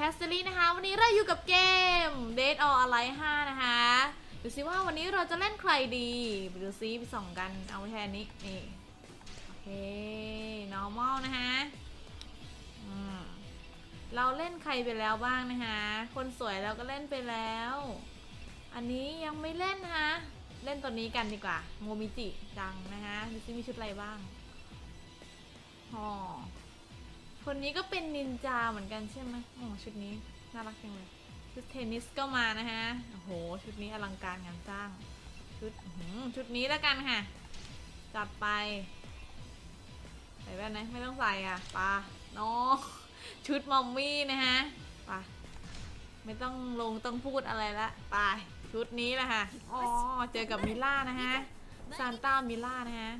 แคสตอรี่นะคะ วันนี้เราอยู่กับเกม Dead or Alive 5 นะคะ ดูซิว่าวันนี้เราจะเล่นใครดีไปดูซิไปส่องกัน เอาแทนนี้ นี่ โอเค normal นะคะอืมเราเล่นใครไปแล้วบ้างนะคะ คนสวยเราก็เล่นไปแล้ว อันนี้ยังไม่เล่นนะคะ เล่นตัวนี้กันดีกว่า โมมิจิจังนะคะ ดูซิมีชุดอะไรบ้างอ๋อ คนนี้ก็เป็นนินจาเหมือนกันใช่ไหมโอ้ชุดนี้น่ารักจังเลยชุดเทนนิสก็มานะฮะ โอ้โห ชุดนี้อลังการงานสร้าง ชุดชุดนี้แล้วกันค่ะ จัดไป ใส่แว่นไหมไม่ต้องใส่อะปาน้องชุดมอมมี่นะฮะปะไม่ต้องลงต้องพูดอะไรละไปชุดนี้แหละค่ะ อ๋อ เจอกับมิล่านะฮะซานต้ามิล่านะฮะ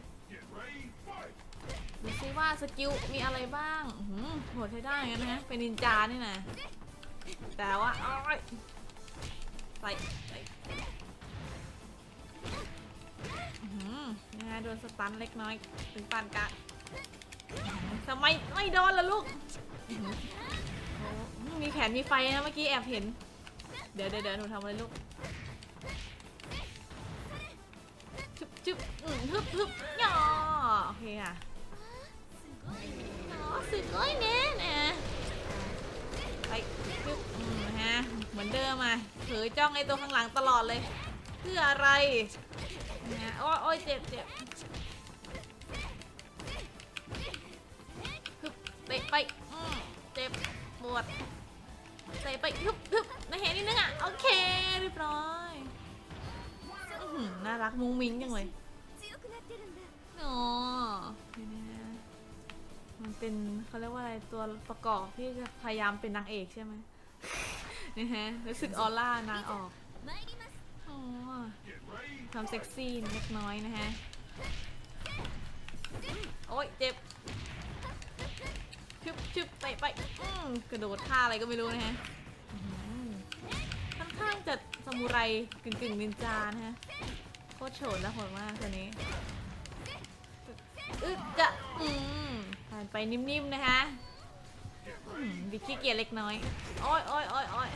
ดูซิว่าสกิลมีอะไรบ้างหือโหดใช้ได้เหมือนนะ เป็นนินจานี่นะ แต่ว่าอ้อยใส่ใส่หือนะฮะโดนสตันเล็กน้อย ถึงปานกลางทำไมไม่โดนล่ะลูกมีแขนมีไฟนะเมื่อกี้แอบเห็น เดี๋ยวเดี๋ยวหนูทำอะไรลูกชึบชึบฮึบฮึบย่อโอเคค่ะ สุดก้อยแน่นะไปปึ๊บอืมฮะ เหมือนเดิมอะถือจ้องไอ้ตัวข้างหลังตลอดเลย เพื่ออะไรนะโอ้ยอ้ยเจ็บเจ็บฮึบเตะไปอืมเจ็บปวดเตะไปฮึบฮึบนะเห็นนิดนึงอะ โอเค เรียบร้อยน่ารักมุ้งมิ้งจังเลยโอ้ เป็นเขาเรียกว่าอะไรตัวประกอบที่จะพยายามเป็นนางเอกใช่ไหมนี่ฮะรู้สึกออร่านางออกโอ้ควาเซ็กซี่เล็กน้อยนะฮะโอ้ยเจ็บชึบชึบไปไปกระโดดท่าอะไรก็ไม่รู้นะฮะค่อนข้างจะสมุไรกึ่งกึ่งนินจานะฮะโคตรโฉดและโหดมากตัวนี้อึดจะอืมานไปนิ่มๆนะคะดิขี้เกียจเล็กน้อย โอ้ยโอ้ยโอ้ยโอ้ย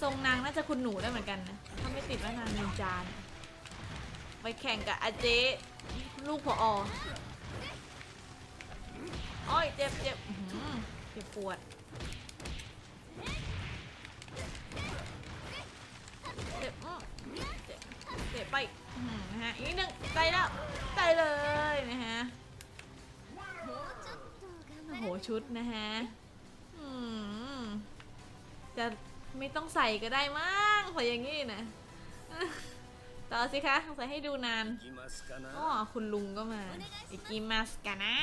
ทรงนางน่าจะคุณหนูได้เหมือนกันนะ ถ้าไม่ติดว่านางนินจาน ไปแข่งกับอาเจลูกพออโอ้ยเจ็บเจ็บเจ็บปวด เจ็บเจ็บไปนะฮะอีกหนึ่งไปแล้วไปเลยนะฮะ โหชุดนะฮะจะไม่ต้องใส่ก็ได้มั้งใส่อย่างงี้นะต่อสิคะใส่ให้ดูนานอ๋อคุณลุงก็มาอิกิมัสกานะ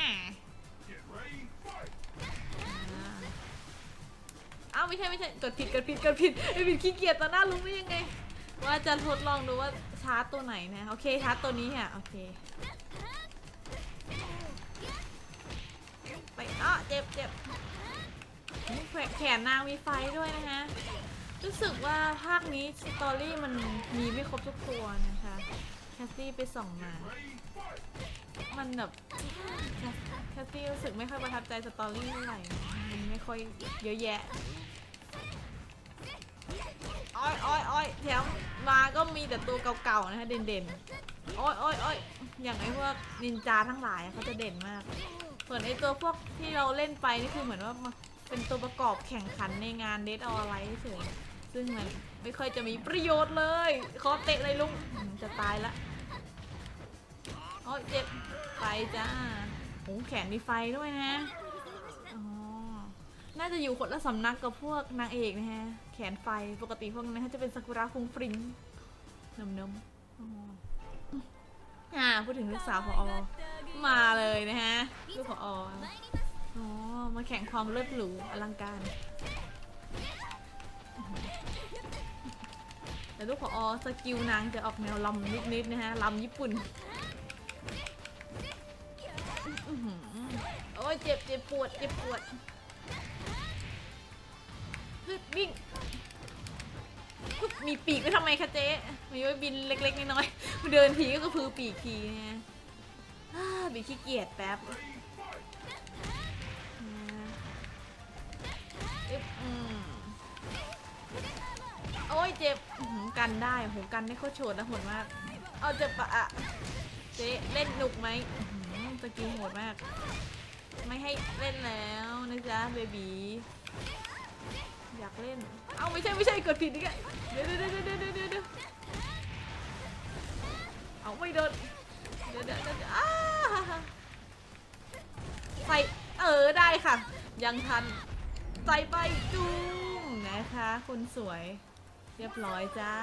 อ้าวไม่ใช่ไม่ใช่กดผิดกดผิดกดผิดไม่ผิดขี้เกียจตอนหน้าลุงได้ยังไง ว่าจะทดลองดูว่าชาร์จตัวไหนนะ โอเคชาร์จตัวนี้ค่ะโอเค อ้อเจ็บเจ็บแขนนางมีไฟด้วยนะคะ รู้สึกว่าภาคนี้สตอรี่มันมีไม่ครบทุกตัวนะคะแคสซี่ไปส่องมา มันแบบแคสแคสซี่รู้สึกไม่ค่อยประทับใจสตอรี่เท่าไหร่มันไม่ค่อยเยอะแยะอ้อยอ้อยอ้อยแถมมาก็มีแต่ตัวเก่าๆนะคะเด่นๆอ้อยอ้อยอ้อยอย่างไอ้พวกนินจาทั้งหลายเขาจะเด่นมาก ส่วนไอตัวพวกที่เราเล่นไปนี่คือเหมือนว่ามาเป็นตัวประกอบแข่งขันในงานเดทอออะไรเฉยซึ่งมันไม่ค่อยจะมีประโยชน์เลยขอเตะเลยลุงจะตายละโอ้ยเจ็บไปจ้าโหแขนมีไฟด้วยนะอ๋อน่าจะอยู่คนละสำนักกับพวกนางเอกนะฮะ แขนไฟปกติพวกนั้นจะเป็นซากุระฟุ้งฟริ้งนมนม อ่าพูดถึงลูกสาวพออมาเลยนะฮะลูกพอออ๋อมาแข่งความเลิศหรูอลังการแต่ลูกพออสกิลนางจะออกแนวลำนิดๆนะฮะลำญี่ปุ่นโอ้ยเจ็บเจ็บปวดเจ็บปวดฮึดวิ่ง มีปีกไว้ทำไมคะเจ๊มีไว้บินเล็กๆน้อยๆมาเดินทีก็คือปีกทีไงบีขี้เกียจแป๊บโอ้ยเจ็บกันได้โหกันไม่โคตรโฉดนะโหดมาก เอาเจ็บปะอะเจ๊เล่นหนุกไหมตะกี้โหดมาก ไม่ให้เล่นแล้วนะจ๊ะเบบี อยากเล่น เอาไม่ใช่ไม่ใช่เกิดผิดอีกแล้เดี๋ยวเดี๋ยวเดี๋ยวเดี๋เดี๋เอาไม่โดนเดี๋ยวเดี๋ยวใส่เออได้ค่ะ ยังทันใส่ไปจุ้งนะคะคนสวย เรียบร้อยจ้า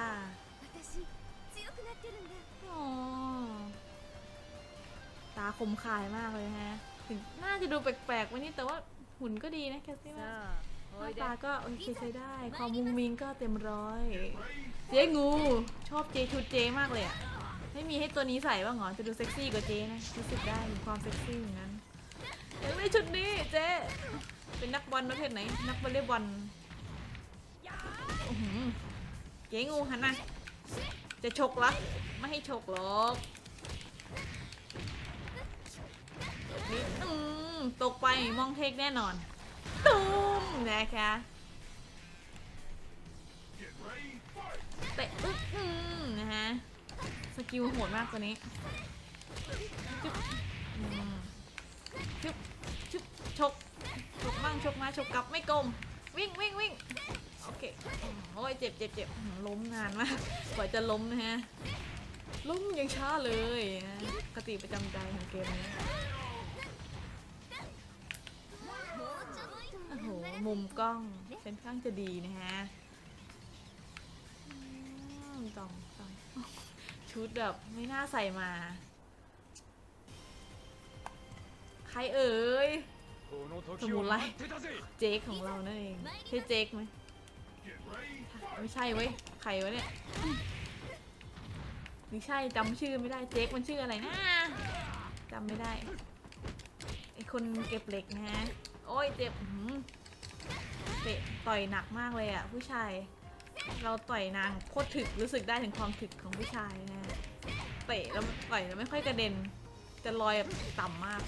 ตาคมคายมากเลยฮะ ถึน่าจะดูแปลกๆวันนี้แต่ว่าหุ่นก็ดีนะแคสซี่มาก หน้าตาก็โอเคใช้ได้ ความมุงมิงก็เต็มร้อย เจ๊งู ชอบเจชุดเจมากเลยอะไม่มีให้ตัวนี้ใส่บ้างเหรอ จะดูเซ็กซี่กว่าเจนะ รู้สึกได้ถึงความเซ็กซี่อย่างนั้นอยากได้ชุดนี้เจเป็นนักบอลประเภทไหน นักวอลเลย์บอลอื้อหือเจ๊งูหันมาจะฉกละไม่ให้ฉกหรอกนี่อืมตกไปมองเทคแน่นอนตุ้ม นะคะเตะอึ๊กอืมนะฮะ สกิลโหดมากตัวนี้จึ๊บชึบชึบชก ชกมั่งชกมาชกกลับไม่กลม วิ่งวิ่งวิ่งโอเค โอ้ยเจ็บเจ็บเจ็บล้มนานมาก กว่าจะล้มนะฮะ ล้มยังช้าเลยนะปกติประจำใจของเกมนี้ มุมกล้องเป็นข้างจะดีนะฮะจองจองชุดแบบไม่น่าใส่มา ใครเอ่ยสมุนไรเจ๊กของเรานั่นเองใช่เจ๊กไหมไม่ใช่เว้ยใครวะเนี่ยไม่ใช่จำชื่อไม่ได้เจ๊กมันชื่ออะไรนะจำไม่ได้ไอคนเก็บเหล็กนะฮะโอ้ยเจ็บ เตะต่อยหนักมากเลยอะผู้ชาย เราต่อยนางโคตรถึกรู้สึกได้ถึงความถึกของผู้ชายนะเตะแล้วต่อยแล้วไม่ค่อยกระเด็นจะลอยแบบต่ำมาก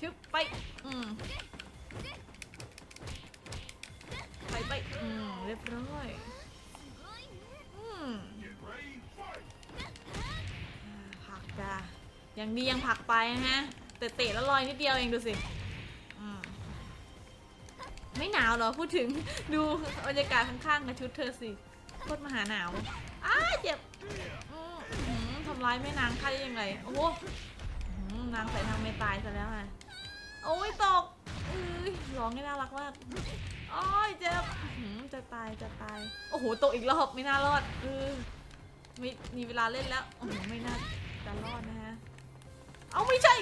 ชึบไปอืมไปไปอืมเรียบร้อยอืมผักจ้ะยังดียังผักไปนะฮะแต่เตะแล้วลอยนิดเดียวเองดูสิ อืมไม่หนาวเหรอพูดถึงดูบรรยากาศข้างๆกับชุดเธอสิโคตรมหาหนาวอ้าเจ็บอืมอื้อหือทำร้ายแม่นางข้าได้ยังไงโอ้โหอื้อหือนางใส่ทางไม่ตายซะแล้วฮะโอ้ยตกอ้ยร้องให้น่ารักมากโอ้ยเจ็บอื้อหือจะตายจะตายโอ้โหตกอีกรอบไม่น่ารอดเออไม่มีเวลาเล่นแล้วโอ้โหไม่น่าจะรอดนะฮะเอาไม่ใช่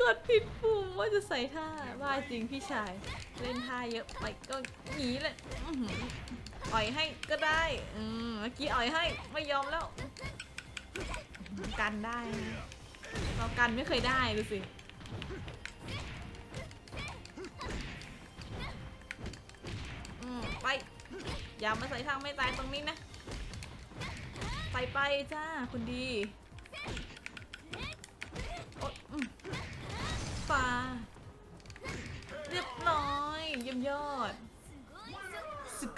กดผิด ว่าจะใส่ท่าว่าจริงพี่ชาย เล่นท่าเยอะไปก็หนีเลยอื้อหืออ่อยให้ก็ได้อืมเมื่อกี้อ่อยให้ไม่ยอมแล้วอื้อหือกันได้นะเรากันไม่เคยได้ดูสิอืมไป อย่ามาใส่ทางไม่ตายตรงนี้นะ ไปไปจ้าคุณดี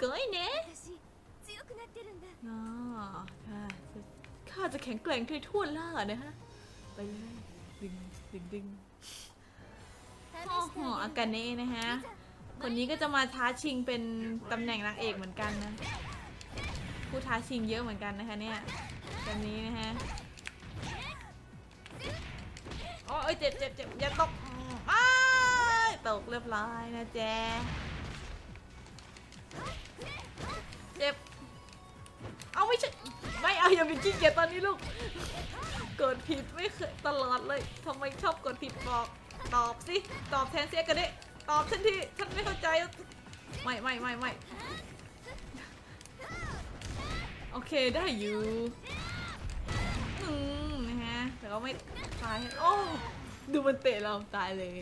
ごいぞ สุดเกยเนะ 私強くなってるんだ อ๋อค่ะข้าจะแข็งแกร่งถ้วยทั่วล่านะฮะ ไปเลย ดึง ดึงดึง 試 โอ้ し โห て อา あげ กาเน่นะฮะ คนนี้ก็จะมาท้าชิงเป็นตำแหน่งนางเอกเหมือนกันนะ ผู้ท้าชิงเยอะเหมือนกันนะคะเนี่ยคนนี้นะฮะโอ้ยเจ็บเจ็บเจ็บอย่าตกอืมอ้ายตกเรียบร้อยนะแจ เจ็บ เอาไม่ใช่ ไม่เอาอย่าไปขี้เกียจตอนนี้ลูก เกิดผิดไม่เคยตลอดเลยทำไมชอบกดผิดบอก ตอบสิ ตอบแทนเสียกันดิ ตอบฉันทีฉันไม่เข้าใจ ไม่ไม่ไม่ไม่โอเคได้อยู่อืมนะฮะ แต่ก็ไม่ตาย โอ้ ดูมันเตะเราตายเลย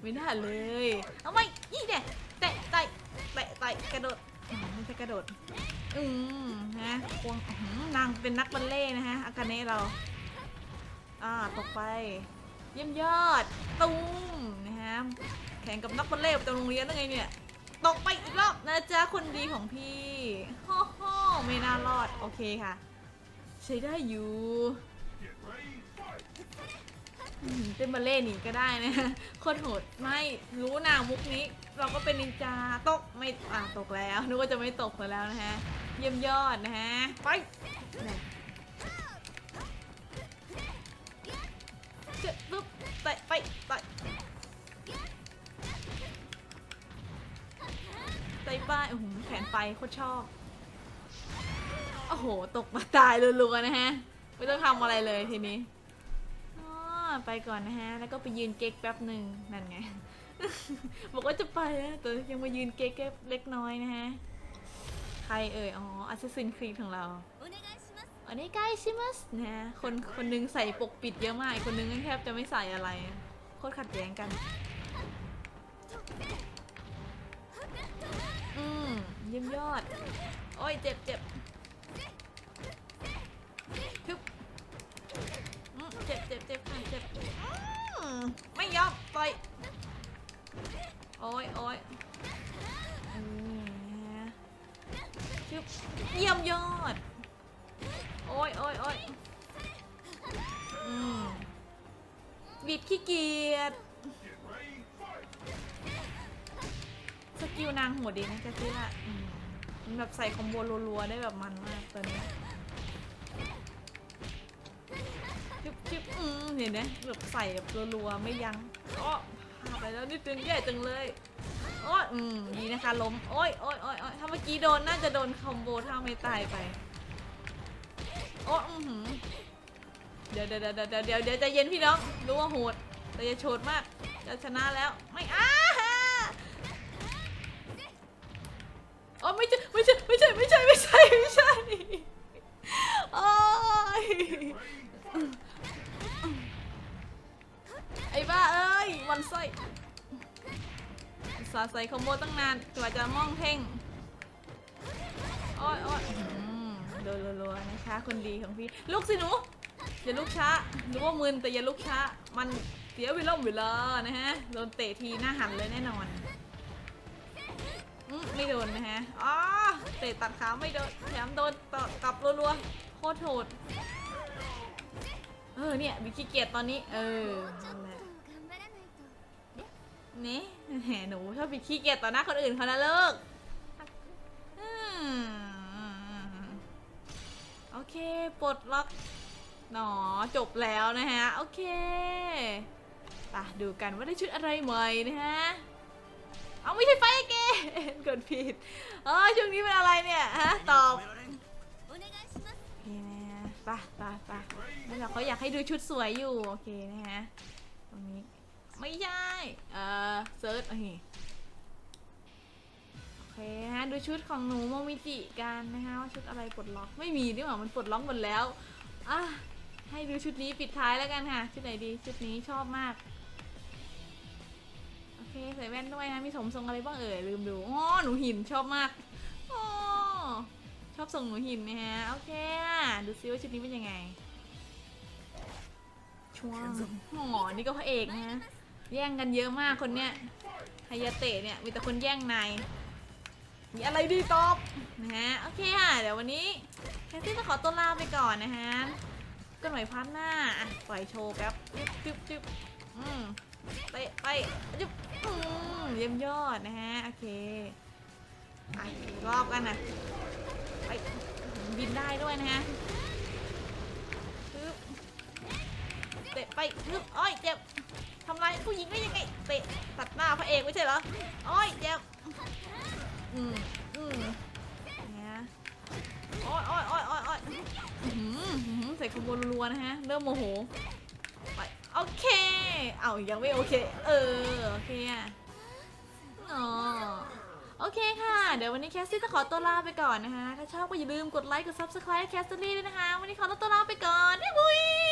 ไม่ได้เลย เอาไม่อีเนี่ยเตะเตะเตะเตะกระโดด มไม่ใช่กระโดด อืมฮะควงอื้อหือนางเป็นนักบัลเล่ต์นะฮะอากาเนะเรา อ่าตกไป เยี่ยมยอด ตุ้มนะฮะแข่งกับนักบัลเล่ต์ประจำโรงเรียนได้ไงเนี่ย ตกไปอีกรอบนะจ๊ะคนดีของพี่ฮ่อฮ่อไม่น่ารอด โอเคค่ะ ใช้ได้อยู่ เต้นบัลเล่หนีก็ได้นะโคตรโหดไม่รู้นางมุกนี้ เราก็เป็นนินจาตกไม่อะตกแล้วนึกว่าจะไม่ตกแล้วนะฮะเยี่ยมยอดนะฮะไปเจ็บปุ๊บไปไปไปไตป้ายโอ้โหแขนไฟโคตรชอบโอ้โห ตกมาตายรัวๆนะฮะ ไม่ต้องทำอะไรเลยทีนี้ ไปก่อนนะฮะ แล้วก็ไปยืนเก๊กแป๊บหนึ่งนั่นไง บอกว่าจะไปนะแต่ยังมายืนเก๊กเล็กน้อยนะฮะ ใครเอ่ย อ๋ออัสซินครีของเราอันนี้ใกล้ชิมัสนะคนคนนึงใส่ปกปิดเยอะมาก คนนึงแทบจะไม่ใส่อะไร โคตรขัดแย้งกัน อืมเยี่ยมยอด โอ้ยเจ็บเจ็บ ยอมปล่อยโอ้ยโอ้ยชึบเยี่ยมยอด โอ้ยโอ้ยโอ้ยอืมบิดขี้เกียจสกิลนางโหัวดีนะแกซี่ละอืมมันแบบใส่คอมโบรัวๆได้แบบมันมากตัวนี้ ชิบชิบอืมเห็นไหมแบบใส่แบบรัวๆไม่ยั้งอ้อพลาดไปแล้วนิดนึงแย่จังเลยโอ้ยอืมดีนะคะล้มโอ้ยโอ้ยโอ้ยโอ้ยถ้าเมื่อกี้โดนน่าจะโดนคอมโบถ้าไม่ตายไปโอ้อือหือเดี๋ยวเดี๋ยวเดี๋ยวเดี๋ยวเดี๋ยวเดี๋ยวใจเย็นพี่น้องรู้ว่าโหดแต่อย่าโฉดมากจะชนะแล้วไม่อ้าโอ้ไม่ใช่ไม่ใช่ไม่ใช่ไม่ใช่ไม่ใช่ไม่ใช่โอ้ยไอ้ บ้าเอ้ยมันไส้สาใส่คอมโบตั้งนานกว่าจะม่องเพ่งโอ้ยโอ้ยอืมโดนรัวๆนะคะ คนดีของพี่ ลูกสิหนู อย่าลุกช้ารู้ว่ามึนแต่อย่าลุกช้า มันเสียเวลาเวลานะฮะ โดนเตะทีหน้าหันเลยแน่นอนอืมไม่โดนนะฮะ อ๋อ เตะตัดขาไม่โดน แถมโดนตอกลับรัวๆ โคตรโหด เออเนี่ยวิขี้เกียจตอนนี้ เออ นี่แหนูชอบไปขี้เกียจต่อหน้าคนอื่นเขานะเลิกโอเค ปลดล็อกหนอจบแล้วนะฮะ โอเคไปดูกันว่าได้ชุดอะไรใหม่นะฮะ เอาไม่ใช่ไฟเกเกิดผิดเออช่วงนี้เป็นอะไรเนี่ยฮะ ตอบโอเคนะปไปไปะแล้วเขาอยากให้ดูชุดสวยอยู่ โอเคนะฮะ ตรงนี้ ไม่ใช่ เออเซิร์ชโอเคโอเคฮะดูชุดของหนูโมมิจิกันนะคะว่าชุดอะไรปลดล็อกไม่มีนี่หว่ามันปลดล็อกหมดแล้วอะให้ดูชุดนี้ปิดท้ายแล้วกันค่ะ ชุดไหนดีชุดนี้ชอบมากโอเคใส่แว่นด้วยนะมีสมทรงอะไรบ้างเอ่ยลืมดูอ๋อหนูหินชอบมากอ๋อชอบส่งหนูหินนะฮะโอเคดูซิว่าชุดนี้เป็นยังไงช่วงหมอนี่ก็พระเอกนะฮะ แย่งกันเยอะมากคนเนี้ยไฮยาเตะเนี่ยมีแต่คนแย่งนายมีอะไรดีตอบนะฮะโอเคค่ะ เดี๋ยววันนี้แคสซี่จะขอตัวลาไปก่อนนะฮะกันใหม่พาร์ทหน้าอะปล่อยโชว์แป๊บจึ๊บจึ๊บจึ๊บอืมไปไปจึ๊บอืมเยี่ยมยอดนะฮะโอเคอะอีกรอบกันนะไปบินได้ด้วยนะฮะปึ๊บเตะไปปึ๊บอ้อยเจ็บ ทำไรายผู้หญิงได้ยังไงเตะตัดหน้าพระเอกไม่ใช่เหรอโอ้ยเจ็บอืมอืมเนี่ยโอ้ยโอ้ยโอ้ยโอ้ยโอ้ยอ้อหืออื้อหือใส่คอมโบรัวๆนะฮะ เริ่มโมโหไปโอเค เอายังไม่โอเค เออ โอเคอะอ๋อโอเคค่ะ เดี๋ยววันนี้แคสซี่จะขอตัวลาไปก่อนนะคะ ถ้าชอบก็อย่าลืมกดไลค์ กด subscribe แคสซี่ด้วยนะคะ วันนี้ขอตัวลาไปก่อน บ๊ายบาย